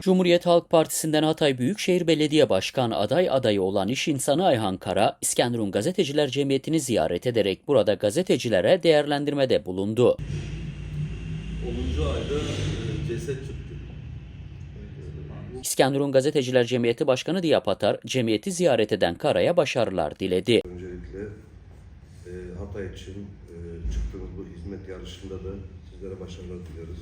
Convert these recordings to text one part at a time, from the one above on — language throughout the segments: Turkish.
Cumhuriyet Halk Partisi'nden Hatay Büyükşehir Belediye Başkanı aday adayı olan iş insanı Ayhan Kara, İskenderun Gazeteciler Cemiyeti'ni ziyaret ederek burada gazetecilere değerlendirmede bulundu. 10. ayda e, ceset çıktı. İskenderun Gazeteciler Cemiyeti Başkanı Diyap Atar, cemiyeti ziyaret eden Kara'ya başarılar diledi. Öncelikle e, Hatay için e, çıktığımız bu hizmet yarışında da sizlere başarılar diliyoruz.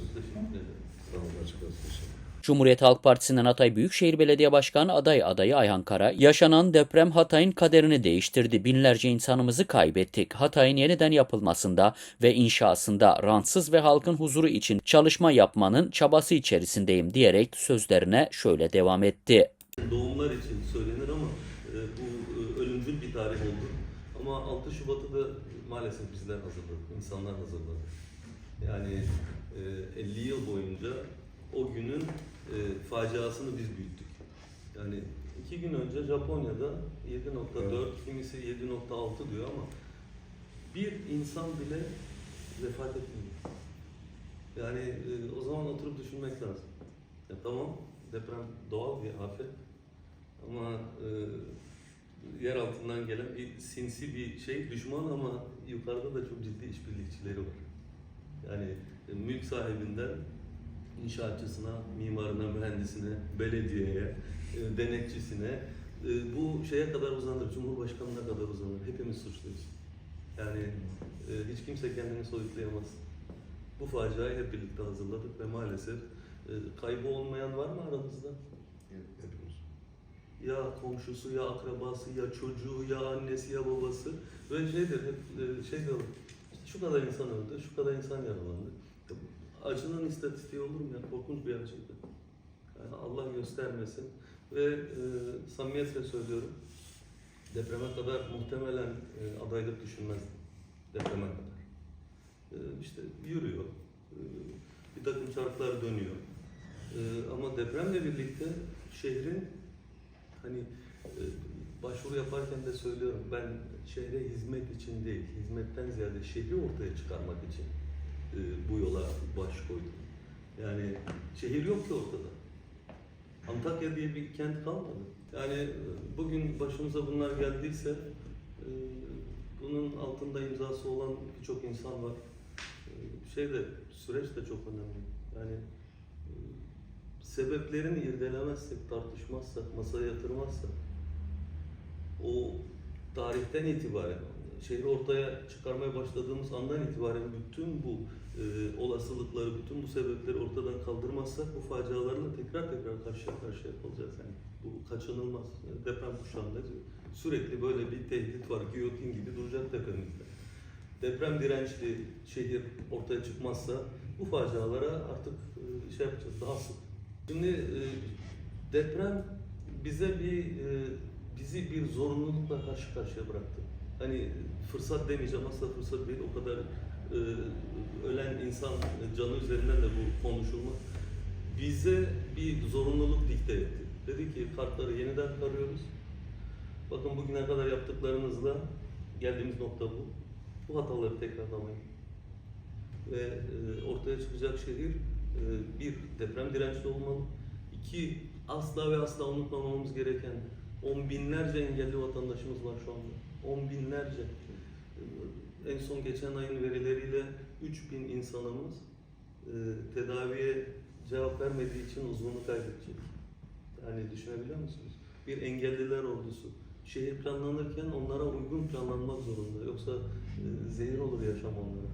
Sağ olun açık olsun inşallah. Cumhuriyet Halk Partisi'nden Hatay Büyükşehir Belediye Başkanı aday adayı Ayhan Kara, yaşanan deprem Hatay'ın kaderini değiştirdi. Binlerce insanımızı kaybettik. Hatay'ın yeniden yapılmasında ve inşasında rantsız ve halkın huzuru için çalışma yapmanın çabası içerisindeyim diyerek sözlerine şöyle devam etti. Doğumlar için söylenir ama e, bu e, ölümcül bir tarih oldu. Ama 6 Şubat'ı da maalesef bizler hazırladık, insanlar hazırladı. Yani e, 50 yıl boyunca o günün e, faciasını biz büyüttük. Yani iki gün önce Japonya'da 7.4, kimisi 7.6 diyor ama bir insan bile vefat etmiyor. Yani e, o zaman oturup düşünmek lazım. Ya tamam deprem doğal bir afet ama e, yer altından gelen bir sinsi bir şey düşman ama yukarıda da çok ciddi işbirlikçileri var. Yani e, mülk sahibinden inşaatçısına, mimarına, mühendisine, belediyeye, e, denetçisine e, bu şeye kadar uzanır, Cumhurbaşkanı'na kadar uzanır. Hepimiz suçluyuz. Yani e, hiç kimse kendini soyutlayamaz. Bu faciayı hep birlikte hazırladık ve maalesef e, kaybı olmayan var mı aranızda? Hepimiz. Ya komşusu, ya akrabası, ya çocuğu, ya annesi, ya babası ve şeydir hep e, şey diyorlar. Şu kadar insan öldü, şu kadar insan yaralandı. Acının istatistiği olur mu ya? Korkunç bir acıydı. Yani Allah göstermesin. Ve e, samimiyetle söylüyorum. Depreme kadar muhtemelen e, adaylık düşünmezdim. Depreme kadar. E, işte yürüyor. E, bir takım çarklar dönüyor. E, ama depremle birlikte şehrin hani e, başvuru yaparken de söylüyorum ben şehre hizmet için değil, hizmetten ziyade şehri ortaya çıkarmak için e, bu koydum. Yani şehir yok ki ortada. Antakya diye bir kent kalmadı. Yani e, bugün başımıza bunlar geldiyse e, bunun altında imzası olan birçok insan var. E, Şey de süreç de çok önemli. Yani sebeplerini irdelemezsek, tartışmazsak, masaya yatırmazsak o tarihten itibaren şehri ortaya çıkarmaya başladığımız andan itibaren bütün bu e, olasılıkları, bütün bu sebepleri ortadan kaldırmazsak bu facialarla tekrar tekrar karşıya karşıya kalacağız. Yani bu kaçınılmaz. Deprem kuşağında sürekli böyle bir tehdit var. Giyotin gibi duracak tepemizde. Deprem dirençli şehir ortaya çıkmazsa bu facialara artık e, şey yapacağız daha sık. Şimdi e, deprem bize bir e, bizi bir zorunlulukla karşı karşıya bıraktı. Hani fırsat demeyeceğim asla fırsat değil o kadar e, ölen insan canı üzerinden de bu konuşulma. Bize bir zorunluluk dikte etti. Dedi ki kartları yeniden karıyoruz. Bakın bugüne kadar yaptıklarınızla geldiğimiz nokta bu. Bu hataları tekrarlamayın. Ve e, ortaya çıkacak şehir e, bir deprem dirençli olmalı. İki asla ve asla unutmamamız gereken on binlerce engelli vatandaşımız var şu anda. On binlerce. En son geçen ayın verileriyle 3000 insanımız e, tedaviye cevap vermediği için uzvunu kaybedecek. Yani düşünebiliyor musunuz? Bir engelliler ordusu. Şehir planlanırken onlara uygun planlanmak zorunda. Yoksa e, zehir olur yaşam onlara.